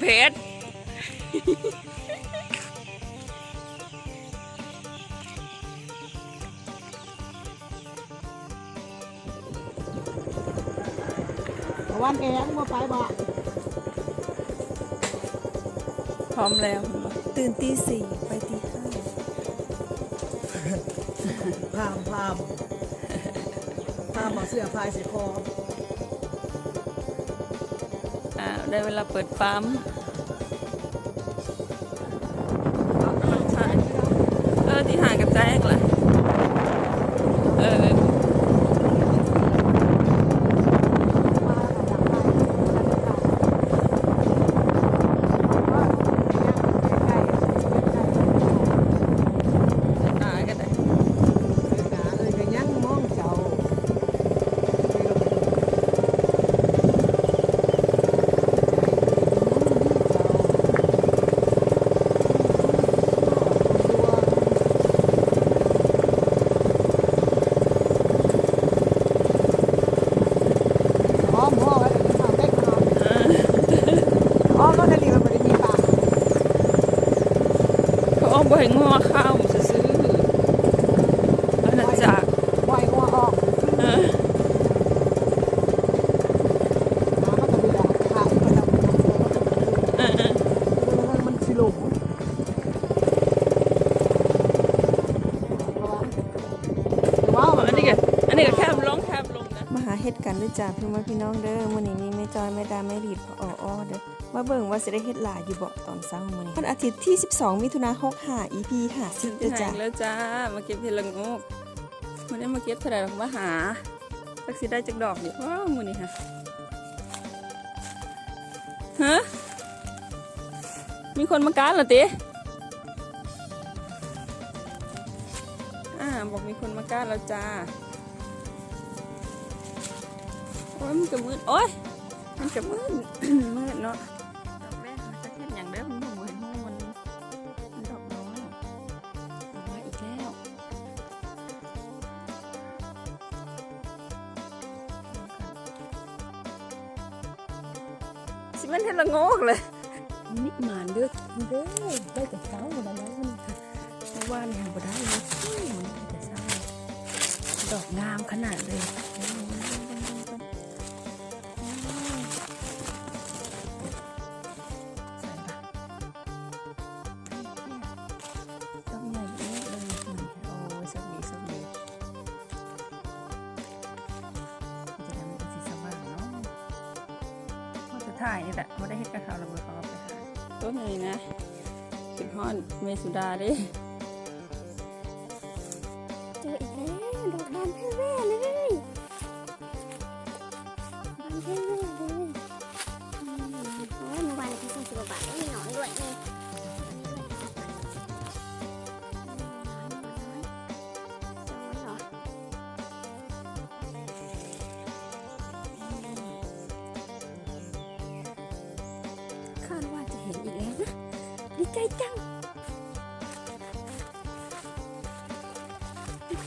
เก็บเพชรวันเองมาไปบ่พร้อมแล้ว ตื่นตีสี่ไปตีห้าพามพามพามเอาเสื้อพายใส่คอ ได้เวลาเปิดปั๊มเออที่ห่างกับแจ๊กล่ะ อาใบงัวข้าวซื้อๆอาณาจักรปล่อยงัวออกเออน้ำมัก็มีแต่ขายมันจะเออเออมันสิหลงว้าวอันนี้ก็อันนี้ก็แคบลงแคบลงนะมาหาเฮ็ดกันด้วยจ้าพี่มาพี่น้องเด้อมื้อนี้มีแม่จอยแม่ดาแม่ดีดพออ้ออ้อเด้อ มาเบิ่งว่าสิได้เฮ็ดหลายอยู่บ่ตอนเช้ามื้อนี้วันอาทิตย์ที่ 12 มิถุนายน65 EP 50เด้อแหจ้างแล้วจ้า มาเก็บเห็ดละโงกมันนี้มาเก็บเท่าไหร่หรอกมาหาสักสิได้จักดอกอยู่ว้าวมือนี่ฮะฮะมีคนมาการเหรอติอ่าบอกมีคนมาการแล้วจ้าโอ้ยมันจะมืดโอ้ยมันจะมืดมืดเนาะ เลยนี่หมานเด้อเด้อได้แต่เช้าหมดแล้วมันค่ะเพราะว่าเนี่ยบ่ได้เลยมันแต่เช้าดอกงามขนาดเลย มสุดาเดิเจออีกแล้วดอกบานแพร่แว่เลยบานแพร่แว่เลยอืมโอ้ยเมื่อวานพี่ส่งสิบบาทก็มีหนอนด้วยนี่หนอนเหรอคาดว่าจะเห็นอีกแล้วนะดีใจจัง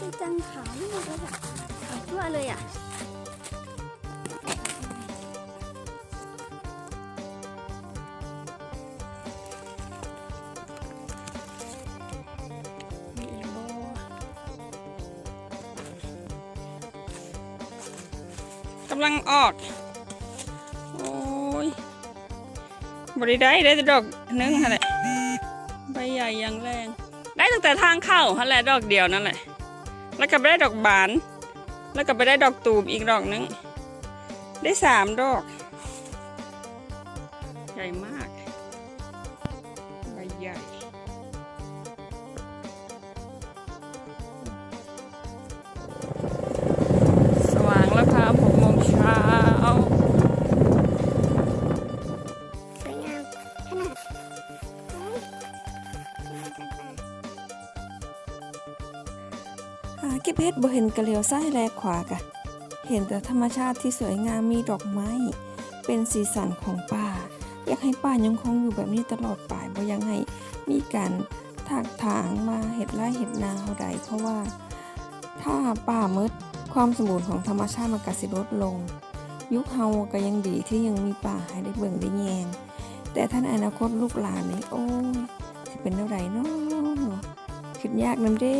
ดีใจจังขาวนี่หมดเลยอะขาวทั่วเลยอะมีอีกบ่กำลังออก โอ้ยบริได้ได้แต่ดอกหนึงฮะแหละใบใหญ่ยังแรง ได้ตั้งแต่ทางเข้าฮะแหละดอกเดียวนั่นแหละ แล้วก็ไปได้ดอกบาน แล้วก็ไปได้ดอกตูมอีกดอกหนึง ได้สามดอก ใหญ่มาก หาเก็บเฮ็ดบ่เห็นกระเหลียวซ้ายแลขวากะ เห็นแต่ธรรมชาติที่สวยงามมีดอกไม้ เป็นสีสันของป่า อยากให้ป่ายังคงอยู่แบบนี้ตลอดไปบ่อยังให้มีการถากถางมาเห็ดไร่เห็ดนาเฮาใดเพราะว่า ถ้าป่ามืดความสมบูรณ์ของธรรมชาติมันก็สิลดลง ยุคเฮาก็ยังดีที่ยังมีป่าให้ได้เบิ่งได้แยง แต่ท่านอนาคตลูกหลานนี่โอ้ยสิเป็นเท่าไรเนาะคิดยากนำเด้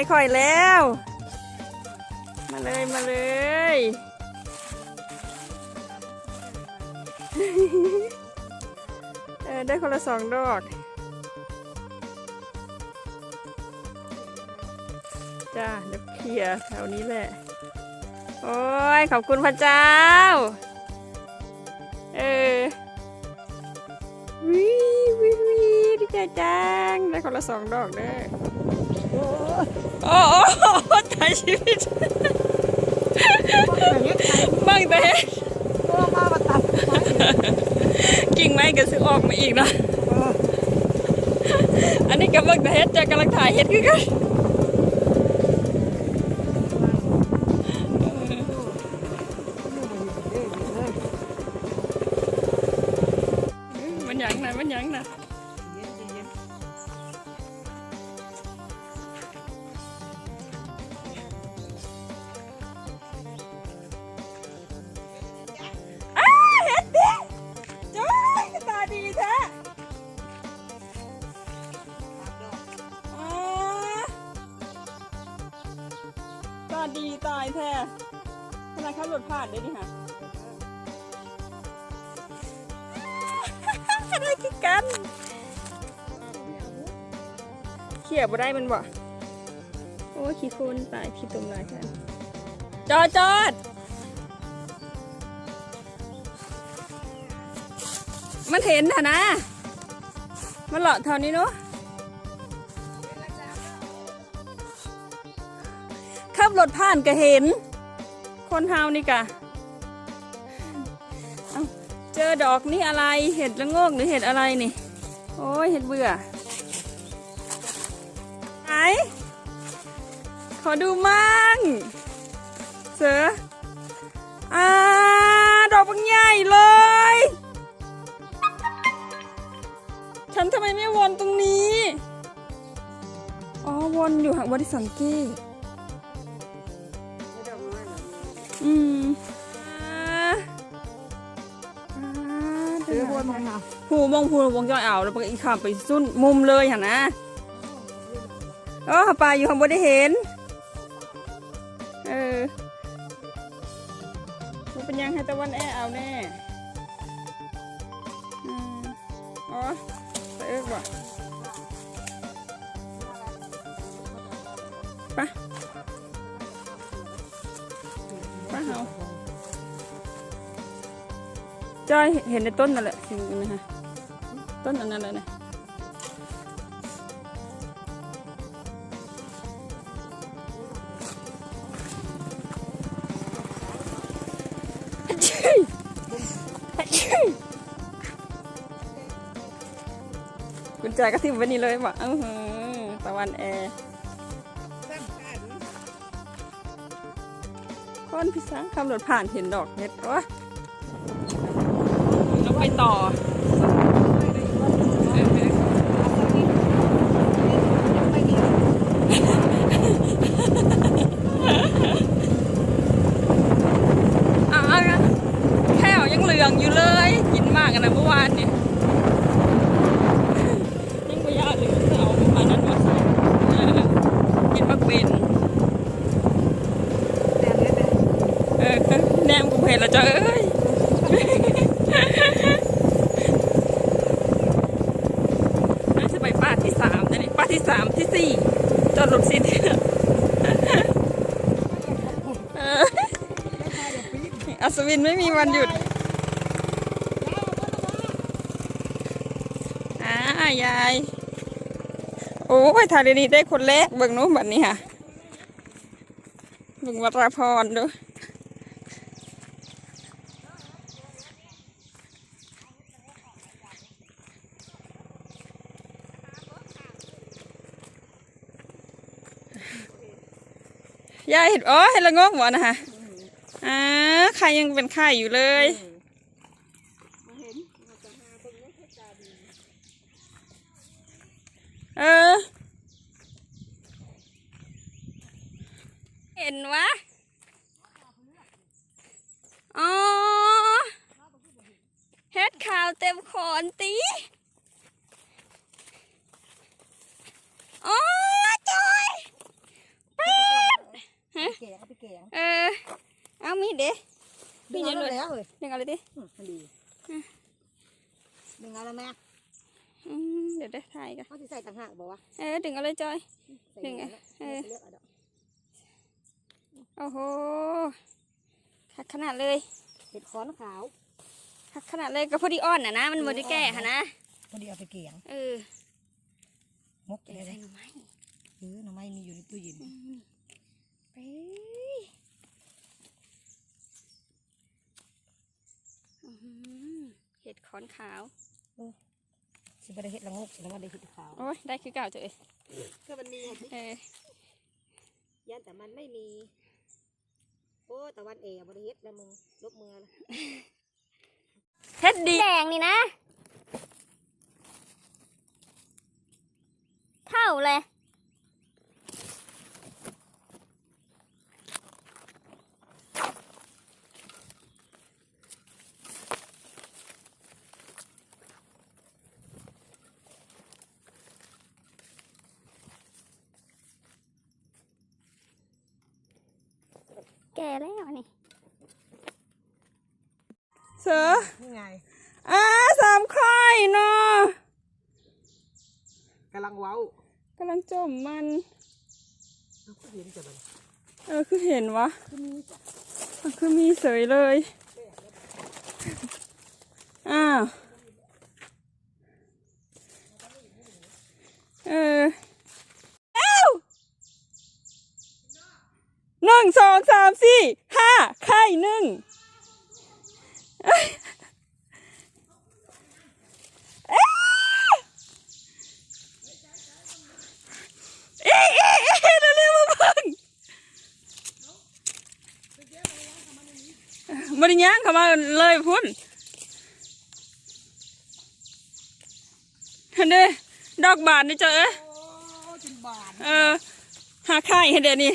ยประธานไทยข่อยแล้ว มาเลยมาเลยเออได้คนละสองดอกจ้าเดี๋ยวเคลียร์แถวนี้แหละ โอ้ย ขอบคุณพระเจ้า เออวิวิวิดีใจจังได้คนละสองดอกเด้อ โอ้โอ้ตายชีวิตบังแต่ก็มามาตัดไม้เนี่ยกิ่งไม้ก็ซื้อออกมาอีกนะอันนี้ก็บังแต่เฮ็ดจะกำลังถ่ายเฮ็ดคือกัน รถผ่านได้ดิฮะอะไรคือกันเขี่ยบ่ได้มันบ่โอ้ยขี้โคลนตายขี้ตุ่มลายแทนจอดจอดมันเห็นน่ะนะ มันเลาะเท่านี้เนาะขับรถผ่านก็เห็น คนเฮานี่กะเจอดอกนี่อะไรเห็ดละโงกหรือเห็ดอะไรนี่ โอ้ยเห็ดเบื่อไหนขอดูมั่งเสืออ่าดอกบางใหญ่เลยฉันทำไมไม่วนตรงนี้ อ๋อวนอยู่หางบริสังเกต ผู้มองผู้วงจอยอ่าแล้วไปอีกขับไปสุ้นมุมเลยหันนะเออปลาอยู่ข้างบนได้เห็น เออมันเป็นยังให้ตะวันแอเอาแน่อ๋อไปเอิกบ่ไปไปเฮาจอยเห็นในต้นนั่นแหละสิ่งนี้นะคะ ต้นอันนั้นเลยนะอะชื่ออะชื่อกุญแจก็ทิ้งไว้นี่เลยว่ะอื้อหือตะวันแอร์คนพิสังขับรถผ่านเห็นดอกเห็ดวะแล้วไปต่อ อะแค่ยังเหลืองอยู่เลย กินมากกันนะเมื่อวานเนี่ยยิ่งไม่ยากเลยเอาอันนั้นมาใส่เออกินมักเป็นแต่เนี้ยแต่เออแนมกูเห็นแล้วจ้ะเอ้ยน่าจะไปป้าที่สามนะนี่ป้าที่สามที่สี่จอดรถสิเนี่ยเอออัศวินไม่มีวันหยุด ยาย โอ้ยทาเรนีได้คนแรกเบิ่งนู้นแบบนี้ค่ะเบิ่งวัตรพรดูยายเห็นอ๋อเห็นละงกหัวนะคะอ่าใครยังเป็นไข่อยู่เลย เออ เห็นวะอ๋อเฮ็ดข่าวเต็มขอนตีอ๋อจอยป๊ดแกงเอาไปแกงเออ เอามีดเด้ดึงเอาแล้วเฮ้ยดึงเอาเลยดิอืมมันดีดึงเอาแล้วแม่ อืมเดี๋ยวได้ถ่ายกันเขาสิใส่ต่างหากบอกว่าเออดึงเอาเลยจอยใส่ดึงไงแล้วเออเลือกเอาดอกโอ้โหคักขนาดเลยเห็ดค้อนขาวคักขนาดเลยก็พอดีอ่อนน่ะนะมันบ่ได้แก่ค่ะนะพอดีเอาไปแกงเออมกเดี๋ยวได้เลใส่ยหน่อไม้เออหน่อไม้มีอยู่ในตู้เย็นเฮ้ยอื้อหือเห็ดขอนขาว สิบ่ได้เห็ดละงกสิแล้วมาได้เห็ดขาวโอ้ยได้คือเก่าจ้ะเอ้ยก็มันมีอะสิเออยันแต่มันไม่มี โอ้ตะวันเอ๋บ่ได้เฮ็ดแล้วมึงลบมือแล้วเฮ็ดดีแดงนี่นะ เท่าเลย ก่แล้วนี่เสือนี่ไงอ่าสามค่อยเนาะกำลังเว้ากำลังจมมันเอาก็เห็นจะมันเออคือเห็นวะคือมีจ้ะมันคือมีเสยเลย อ้าว เออเอ้า หนึ่งสองสามสี่ห้าไข่หนึ่งเอ้ยเอ้ยเอ๊ะเอ๊ะเอ๊ะเร็วๆมาเบิ่งบริญางเข้ามาเลยพุ่นเห็นด้ดอกบานนี่เจอเอ้ยโอ้านเออหาไข่เห็นเดี๋ยวนี้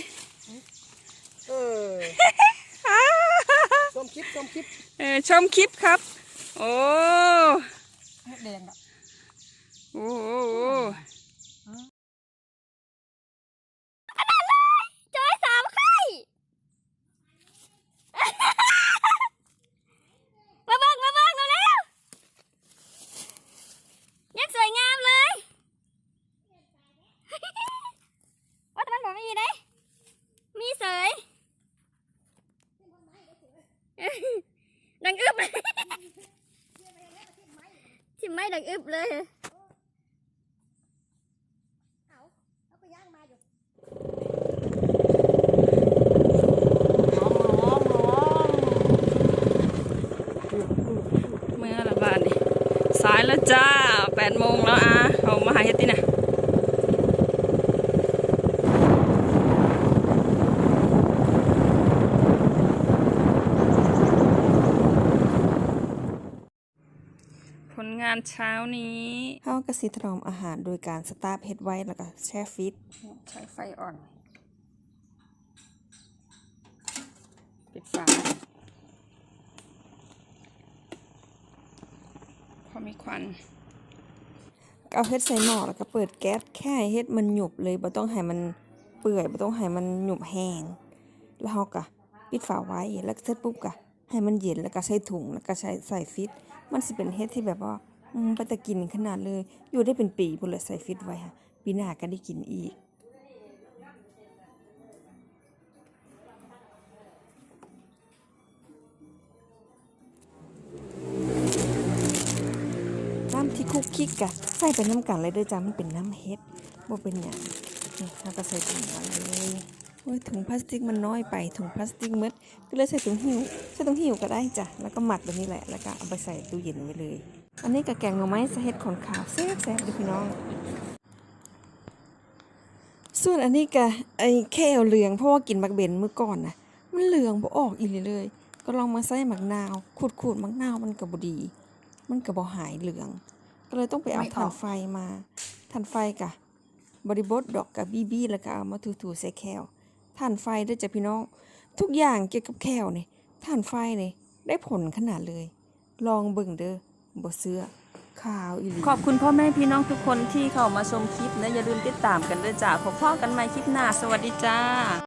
ชมคลิปชมคลิปเออชมคลิปครับ โอ้เฮ็ดแดงอะโอ้โห จอยสามไข่ มาเบิ่งมาเบิ่งเร็วๆยังสวยงามเลย ว่าแต่มันบอกไม่มีได้มีเสย ดังอึบเลยทิมไม่ดังอึบเลย เอาเอาไปย่างมาอยู่ เมื่อละบานนี่สายแล้ว จ้าแปดโมงแล้วอะเอามาหาเฮ็ดตินะผลงานเช้านี้เฮากะสิถนอมอาหารโดยการสตาร์ฟเฮ็ดไว้แล้วก็แช่ฟิต ใช้ไฟอ่อน ปิดฝา พอ มีควันเอาเฮ็ดใส่หม้อแล้วก็เปิดแก๊สแค่เฮ็ดมันหยุบเลยบ่ต้องให้มันเปื่อยบ่ต้องให้มันหยุบแห้งแล้วเฮาก็ปิดฝาไว้แล้วเสร็จปุ๊บก็ให้มันเย็นแล้วก็ใส่ถุงแล้วก็ใส่ใส่ฟิตมันสิเป็นเฮ็ดที่แบบว่าอืมไปต่กินขนาดเลย อยู่ได้เป็นปีพุ่นเลยใส่ฟิตไว้ค่ะปีหน้าก็ได้กินอีก กคิกกะใส่เป็นน้ำกันเลยด้วยจ้ามันเป็นน้ำเฮ็ดบ่เป็นหยังนี่เราก็ใส่ถุงมาเลยโอ้ยถุงพลาสติกมันน้อยไปถุงพลาสติกมืดก็เลยใส่ถุงหิ้วใส่ถุงหิ้วก็ได้จ้ะแล้วก็หมัดแบบนี้แหละแล้วก็เอาไปใส่ตู้เย็นไว้เลย อันนี้กับแกงหน่อไม้สเฮ็ดขอนขาวแซ่บๆเลยพี่น้อง ส่วนอันนี้ก็ไอ้แค่เหลืองเพราะว่ากินมักเบนเมื่อก่อนนะมันเหลืองบ่ออกอีหลีเลยก็ลองมาใส่หมักนาวขูดๆมักนาวมันก็บ่ดี มันก็บ่หายเหลือง ก็เลยต้องไปเอาถ่านไฟมาถ่านไฟกะบริบทดอกกับบีบีแล้วก็เอามาถูๆใส่แควถ่านไฟเด้อจ้ะพี่น้อง ทุกอย่างเกี่ยวกับแควนี่ถ่านไฟนี่ได้ผลขนาดเลย ลองเบิ่งเด้อบ่เสื้อขาวอีหลีขอบคุณพ่อแม่พี่น้องทุกคนที่เข้ามาชมคลิปนะอย่าลืมติดตามกันด้วยจ้าพบพ่อกันใหม่คลิปหน้า สวัสดีจ้า